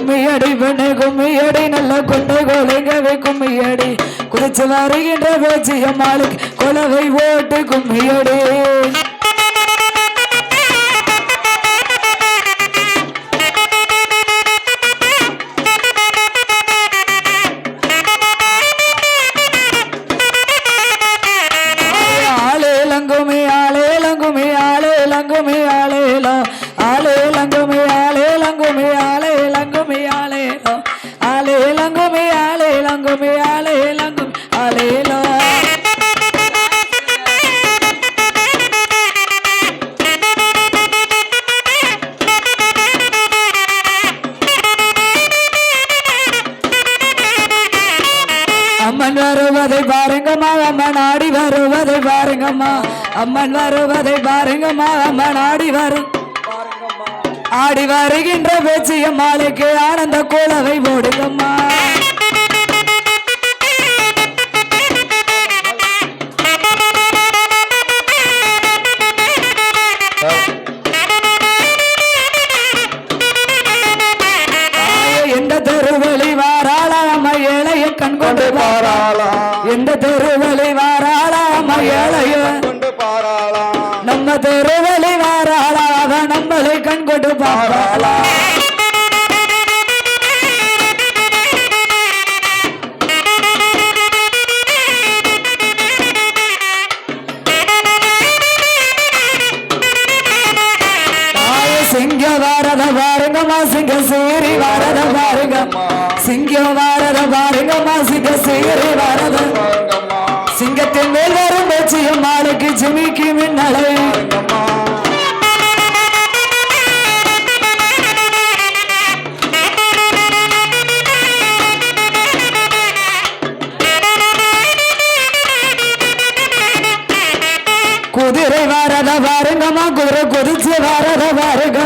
கும்மியடி பெண்ணு கும்மியடி நல்ல கொண்டு கொலைங்கவே கும்மியடி குதிச்சு வருகின்ற பேச்சியம்மாளுக்கு கொலவை ஓட்டு கும்மியடி. ஆளே லங்குமி ஆளே லங்குமி ஆளே லங்குமி ஆளேலோ அம்மன் வருவதை பாருங்கம்மா அம்மன் ஆடி வருவதை பாருங்கம்மா. அம்மன் வருவதை பாருங்கம்மா அம்மன் ஆடி வரும். ஆடி வருகின்ற பேச்சிய மாலைக்கு ஆனந்த கோலவை போடுங்கம்மா. சிங்க சீரி வாரத பாருங்கம்மா சிங்க வாரத பாருங்கம்மா சிங்க சீரி வாரத. சிங்கத்தின் மேல் வரும் பேச்சியும் மாலுக்கு ஜிமிக்கு மின்னலை. குதிரை வாரத பாருங்கம்மா குதிரை குதிச்சு வாரத பாருங்க.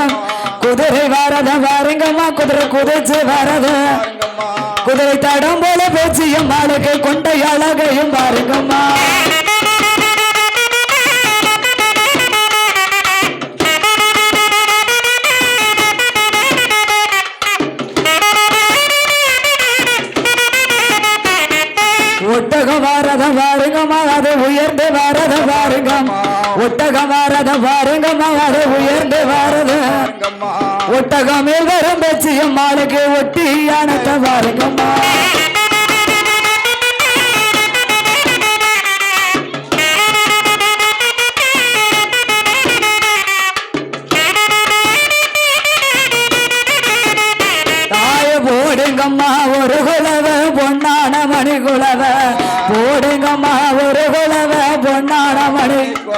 குதிரை வாரத பாருங்கம்மா குதிரை குதிச்சு வாரத. குதிரை தடம் போல பேச்சியும் மாலுக்கு கொண்ட அழகையும் பாருங்கம்மா ஒட்டகம் வாரத பாருங்கம்மா அது உயர்ந்து வாரத பாருங்கம்மா ஒட்டகம் வாரத பாருங்கம்மா அது உயர்ந்து வாரத. ஒட்டகமேல் வரும் பேச்சியும் மாலுக்கு ஒட்டி யானத்தை பாருங்கம்மா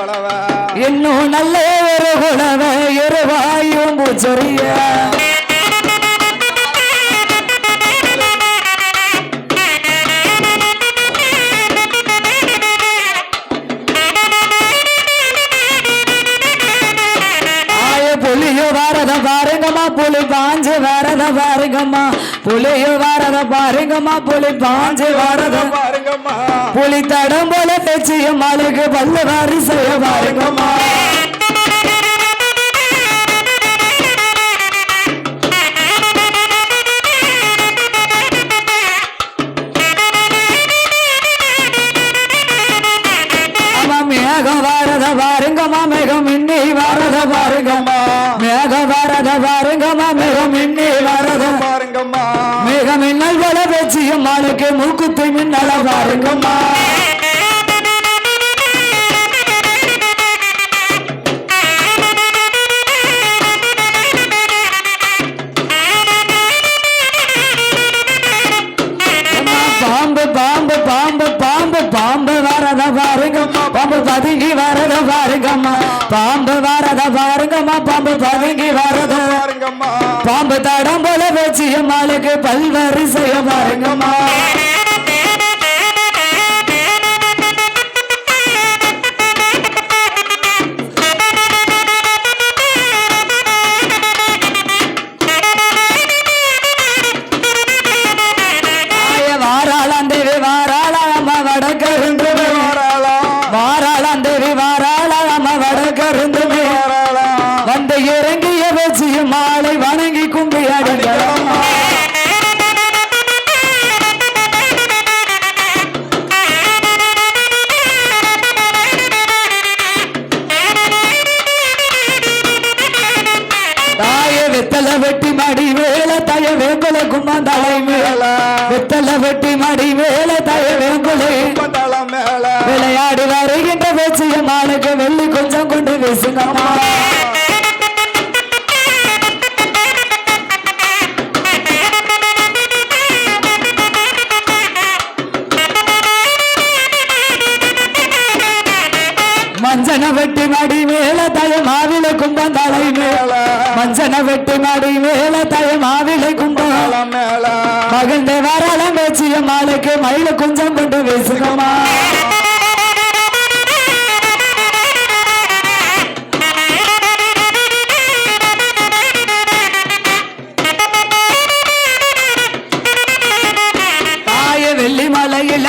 மணி இன்னும் நல்ல ஒரு குணவ இருவாயும் பூச்சொரிய. புலியோ வாரத பாருங்கம்மா புலி பாஞ்சு வாரத. பாருங்கம்மா. புலி தடம் போல பேச்சியும் அழகு பல்ல வாரிசைய பாருங்கம்மா பதுங்கி வரத. பாம்பு தடம் போல வச்சியும் ஆளுக்கு பல்வரிசைய பாருங்கம்மா. தலை வெட்டி மயில கொஞ்சம் கொஞ்சம் பேசுகமா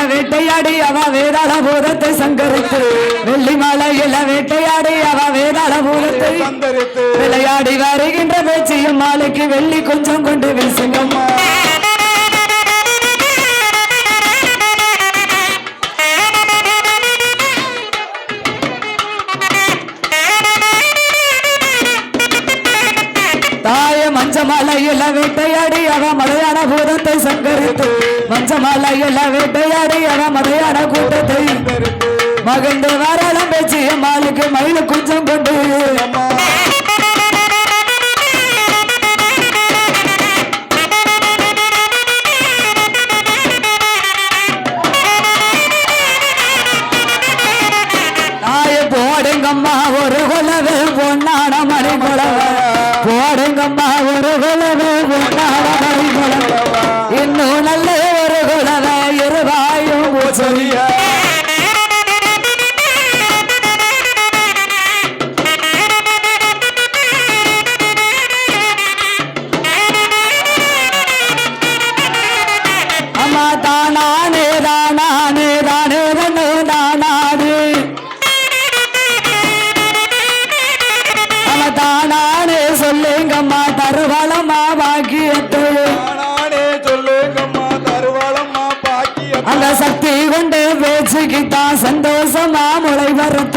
வேட்டையாடி அவ வேதாள பூதத்தை சங்கரித்து. வெள்ளி மாலையில வேட்டையாடி அவ வேதாள பூதத்தை விளையாடி வருகின்ற பேச்சியும் மாலைக்கு வெள்ளி கொஞ்சம் அவ மலையான பூதத்தை சங்கரித்து மஞ்சமலையில் வேட்டையாடி அவ மலையான கூட்டத்தை மகிழ்ந்து வரலாம் பேச்சு மாலுக்கு மயிலு குஞ்சம் கொண்டு. நாய போடுங்கம்மா ஒரு கொலவே பொண்ணு. நானே சொல்லுங்கம்மா தருவலமா பாக்கியத்தை. நானே சொல்லுங்கம்மா தருவலமா பாக்கியம் அந்த சக்தி கொண்டு பேச்சுக்கிட்டா சந்தோஷமா முளை வரத்து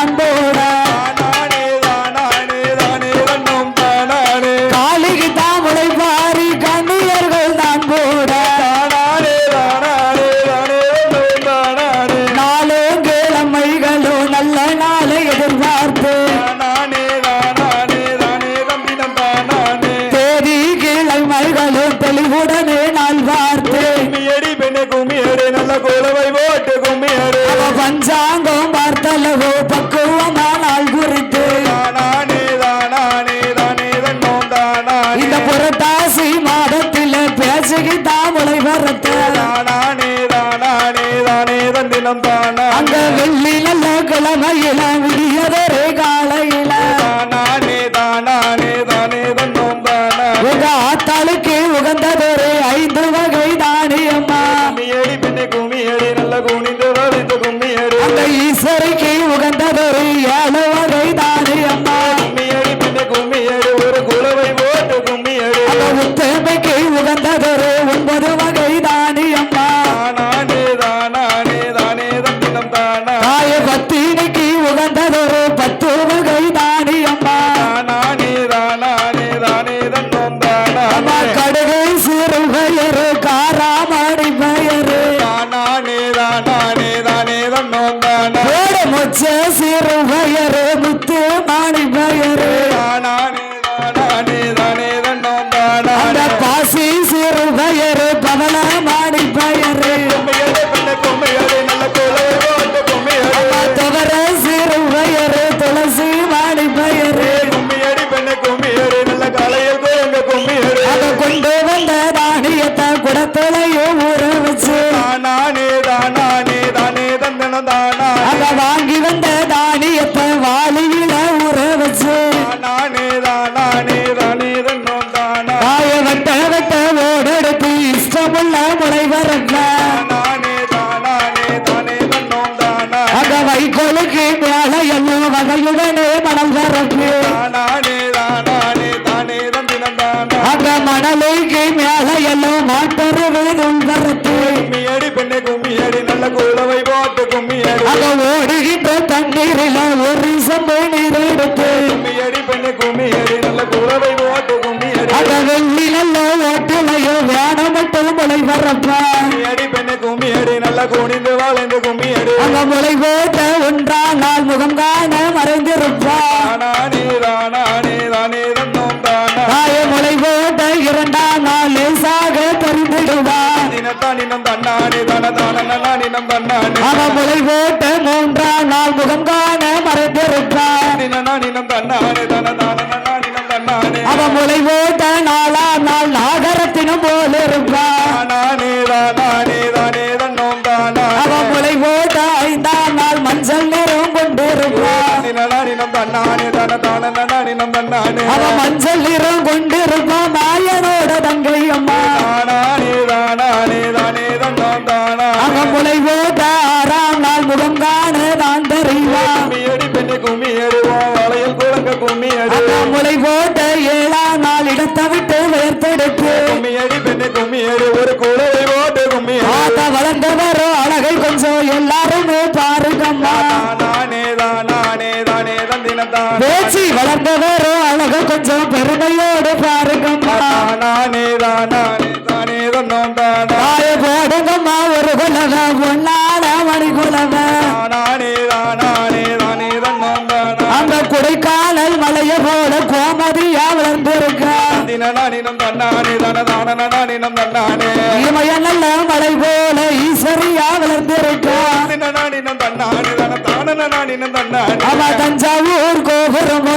வரட்ட தானானே தானானே தானே தந்தினம் தானா அங்க வெள்ளி நல்ல கிழமையில முடியதரே பெருமைக்கு உகந்ததொரு ஒன்பது வகை நாயரு பவளமாடி நல்ல குலவை போட்டு கும்மி அடி. அங்க ஓடுகின்ற தண்ணீரில ஒரு சம்பு நீர் எடுத்து கும்மி அடி பெண்ணு கும்மி அடி. நல்ல குலவை போட்டு கும்மி அடி. அங்க வெள்ளி நல்ல ஓட்டுலையோ வேணம் மட்டும் முளை வரப்பா. கும்மி அடி பெண்ணு கும்மி அடி. நல்ல குனிந்து வாழ்ந்து கும்மி அடி. அங்க முளை போட்ட ஒன்றா நாள் முகம் காண மறைந்திருப்பா. முளை போட்ட மூன்றாம் நாள் முகம் காண மறைந்திருப்பா தினா நினம் தன்னானே தான தான நினம் தன்னானே அவ முளை போட்ட நாலாம் நாள் நாகரத்தினம் போல இருப்பா தானானே தானானே தானே தன்னோம் தானா அவ முளை போட்ட ஐந்தாம் நாள் மஞ்சள் நிறம் கொண்டிருப்பா தினம் தன்னானே தான தான நினம் தன்னானே அவ மஞ்சள் நிறம் காண நான் தெரிவா கும்மியடி பெண்ணு கும்மியடி வா வளையல் குழங்க கும்மியடி. முளை போட்ட ஏழாம் நாள் இடத்தை விட்டு வேர்த்தெடுத்து. கும்மியடி பெண்ணு கும்மியடி ஒரு குழவை போட்டு கும்மியடி. ஆத்த வளர்ந்தவரோ அழகை கொஞ்சம் எல்லாருமே பாருங்கம்மா. தானானே தானானே தானே தந்தினத்தான் பேச்சு வளர்ந்தவரோ அழக கொஞ்சம் பெருமையோடு பாருங்கம்மா. தானானே தானே தன்னோம் தானா தாய போடுங்கம்மா ஒரு குலவ தன்னானே தான தானநானினம் தன்னானே இமய நல்ல மலை போல ஈஸ்வரியா வளர்ந்திருக்க. தினநானினம் தன்னானே தான தானநானினம் தன்னானே அவ தஞ்சாவூர் கோபுரம்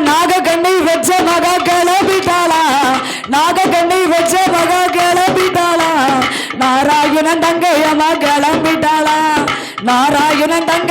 நாகக்கண்ணை வச்ச மகா கிளம்பிட்டாளா நாகக்கண்ணை வச்ச மகா கிளம்பிட்டாளா நாராயணன் தங்கையம்மா கிளம்பிட்டாளா நாராயணன் தங்க